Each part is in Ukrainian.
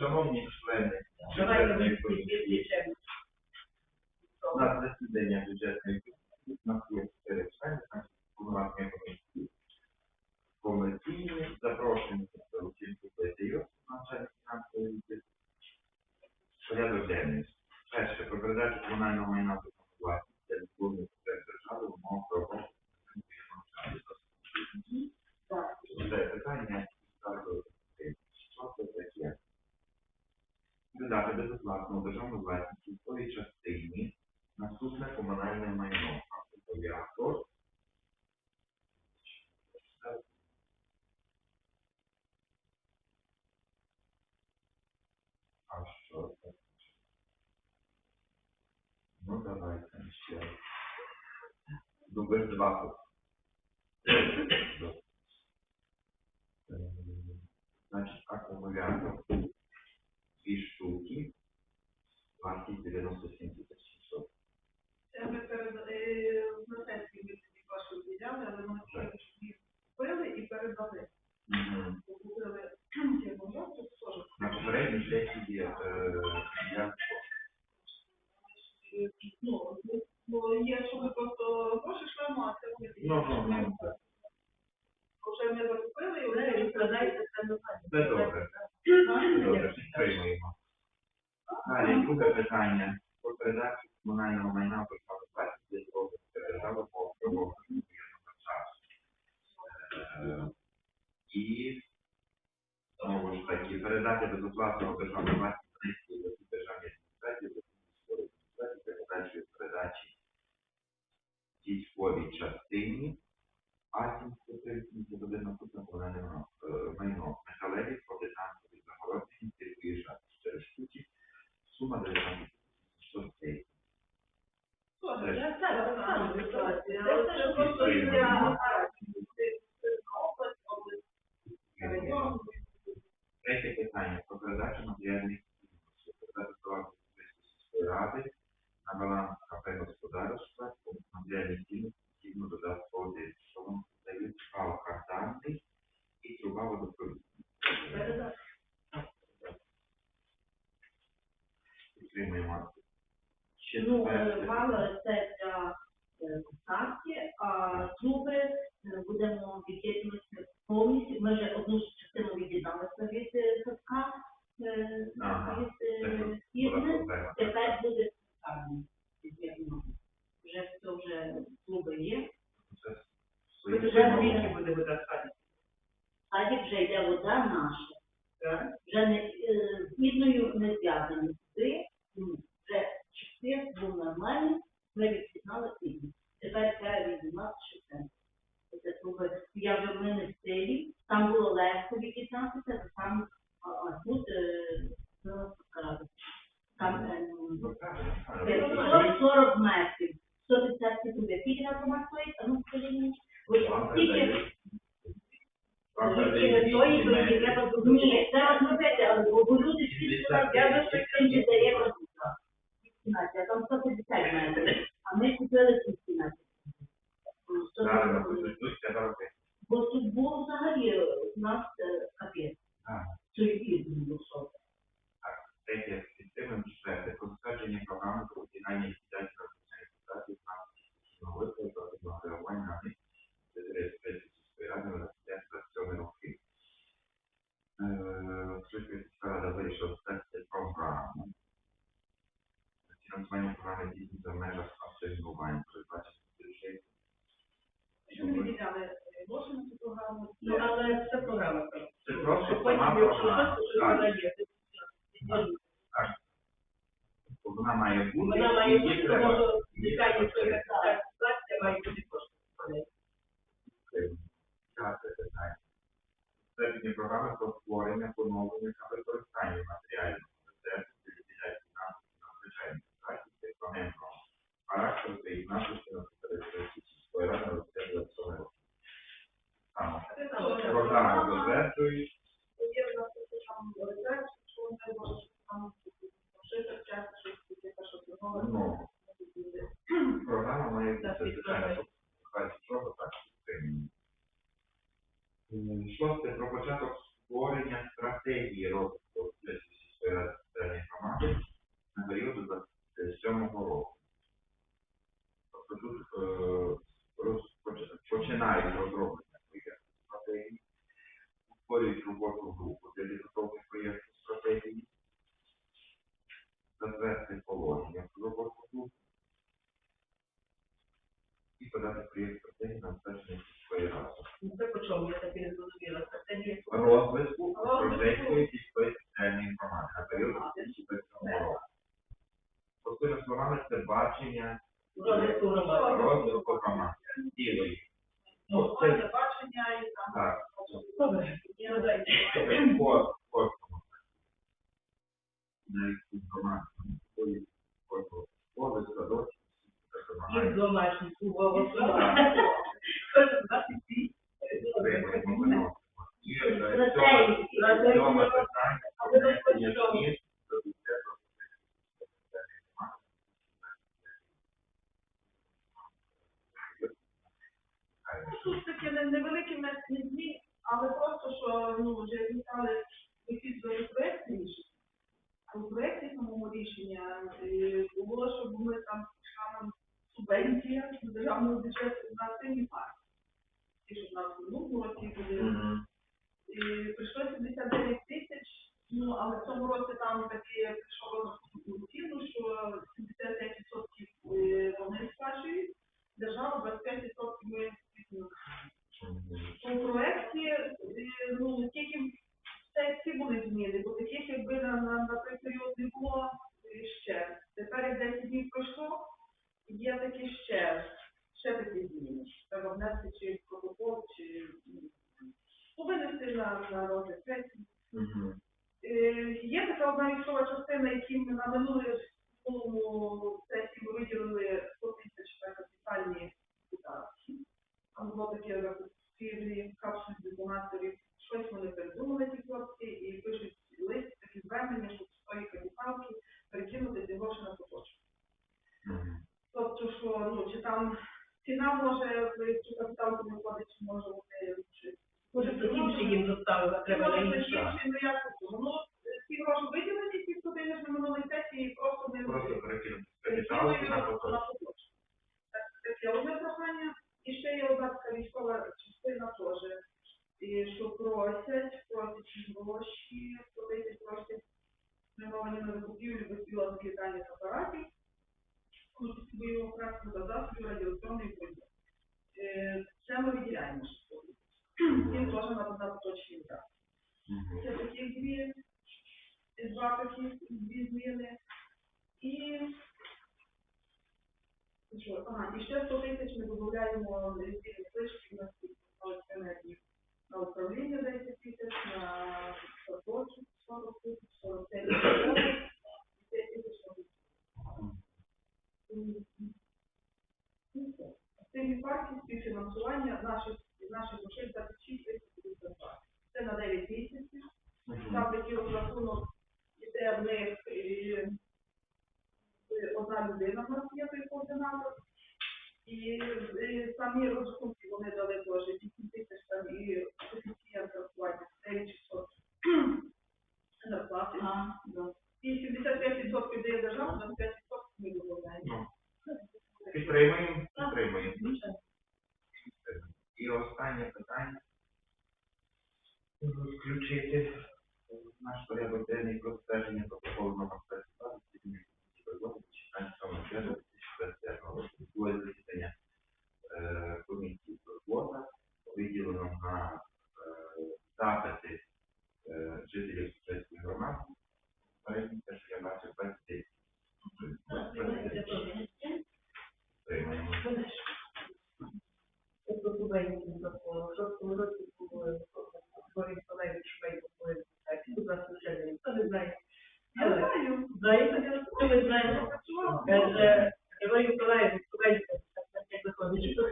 Шановні члени бюджетної комісії, на засідання бюджетної комісії у нас є чотири члени, значить, повноваження комісії комерційні, запрошені до участі ПТЮ, навчальних фінансової відділу. Порядок денний. Перше, про передачу комунального майна zgadzajcie się. Numer dwa. Znaczy tak omawiano dwie sztuki, partii 1900. Ну, ну, є, що ми просто гроші шлемо, а це ми Ну, ну, ну. Вже ми закупили і вже відкладаєте це до Це добре. Це добре, підтримуємо. Далі, друге питання. Про передачу комунального майна в державну власність для держава по правовому часу. Е, І знову ж таки, передати безоплатно державну А-731 наступне комунальне майно. Е, майно. Металеві протитанкові загороджені, виїжджати через штуки. Сума 19 тисяч теж. Я це ситуація. Це Але це просто просто для. Третє питання про передачу матеріальних. Сільської ради на баланс КП господарства матеріальних цінностей згідно додатку 1, що картанний і труба водопровідна. Підтримуємо. Ну, е, це для е, а труби е, будемо від'єднувати повністю. Ми вже одну частину від'єдналися від садка, від Це була фірми. Тепер буде. Вже все вже труби є. Вже звідки буде вода садити? Садик вже йде вода наша. Так? Вже не е, з мідною не зв'язані сюди. Ну, Вже чотири був нормальний, ми від'єднали мідну. Тепер треба від'єднати ще це. Труби. Я вже в мене в стилі. Там було легко там а, а тут е, ну. Там е, Ну, це правильно. 40 метрів. 150 труби. Скільки на томат стоїть? А ну скажи мені. Вам Скільки? передають. Вам Тільки передають тої, 200 то її метрів. треба ні, треба зробити, але бо люди всі сказали, я за що крім дає продукта. А там 150 метрів, а ми купили 200 метрів. Ну, що це? будуть треба робити. Бо тут був взагалі у нас е, капець. Ага. Суїцидний був. Третє, підтримуємо четверте, про програми про виконання ліквідації розпочатку ситуації з наслідків виплати та оперативного реагування на них через реєстрацію сільської ради на 27 роки. Е, Сільська сільська рада вирішила затвердити програму. Фінансування програми здійснюється в межах асигнувань, передбачено бюджет. Що ми відділяли на цю програму. Ну, але це програма. Це просто сама програма. Вона має бути. Вона має бути, тому що яка треба ситуація, має бути кошти. Стратегія програми про створення, поновлення та використання матеріального Ну, програма має так підтримує. Про початок створення стратегії розвитку сільської ради соціальної на період до року. Тобто е, починають розроблення Розвитку прожектної сільської соціальної інформації на період 2027 року. Простими словами, це бачення розвитку громади. Цілої. Ну, Це це бачення і там. так. По кожному. Навіть інформацію. Школи, садочки, Їх домашні. Так. Кожен двадцять дві. Отримуємо, Стратегії. сьоме- сьоме питання внесення змін до бюджету Тут такі невеликі внесені змін, але просто, що ну, вже вітали якісь до рішення. У проєкті самому рішення е, було, щоб ми там пішла субвенція державного бюджету на сині парк. Ті, що в нас в минулому році були. Мгм. І прийшло 79 тисяч, ну, але в цьому році там таке розрахунку ціну, що 75% е, вони сплачують, держава 25% ми. У проєкті, е, ну, тільки ці були зміни, бо таких, якби на, на, на той період не було е, ще. Тепер як 10 днів пройшло, є такі ще, ще такі зміни. Треба внести чи протокол, чи ну, винести на, на розгляд сесії. Мгм. Е, Є така одна військова частина, які ми на минулій минулому сесії ми виділили 100 тисяч на капітальні видатки. Там було таке закупівлі капсуль детонаторів. Щось вони передумали ці хлопці і пишуть лист, такі звернення, щоб з тої капіталки перекинути ці гроші на поточку. Тобто, що ну чи там ціна може цю капіталку не входить, чи може чи Може, хтось інший їм доставив, а треба на інше. ну як це? Ну, ці гроші виділені, ці куди на минулій сесії, просто не Просто перекинути з на поточку. Так, таке одне прохання. І ще є одна така військова частина теж, і що просять, просять гроші, платити просять спрямовані на закупівлю безпілотних літальних апаратів, крутить бойового практику та засобів радіаціонної боротьби. Е, Це ми виділяємо. Їм теж на на поточні видатки. Це такі дві, два такі дві зміни. І що? Ага, і ще 100 тисяч ми додаємо різдвіні флешки на енергії. На управління 10 тисяч, на садочок 40 тисяч, 45 тисяч, і 5 тисяч на. Ну. Активні парки, співфінансування наших, наших грошей 26 тисяч Це на 9 місяців. Там такий розрахунок іде в них і, і одна людина в нас є той координатор. І, і самі розрахунки вони дали теж 8 тисяч там і коефіцієнт зарплати 9600 зарплати. А, да. І 75% дає держава, 25% ми додаємо. Ну, підтримуємо, підтримуємо. Звичайно. І останнє питання. Включити в наш порядок денний про стеження протоколу номер 120 16 червня 2025 року. Відбулося засідання е, комісії робота, виділено на е, запити е, жителів Сучасної громади. Передні те, що я бачив, 20 Підтримуємо. Тобто субвенції закону. В жовтому році були Борис Олегович Швейко були так, будь ласка, ще не ніхто не знає. Я знаю. Знаєте, що ви знаєте? Каже, Герой Миколаївич, субвенція, так, так, як виходить, що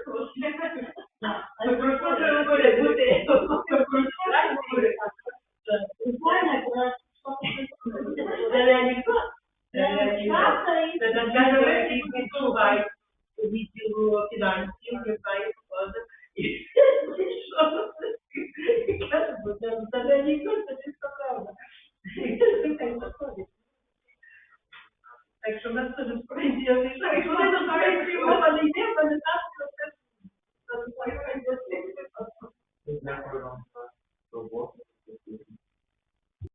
це це реалізація, це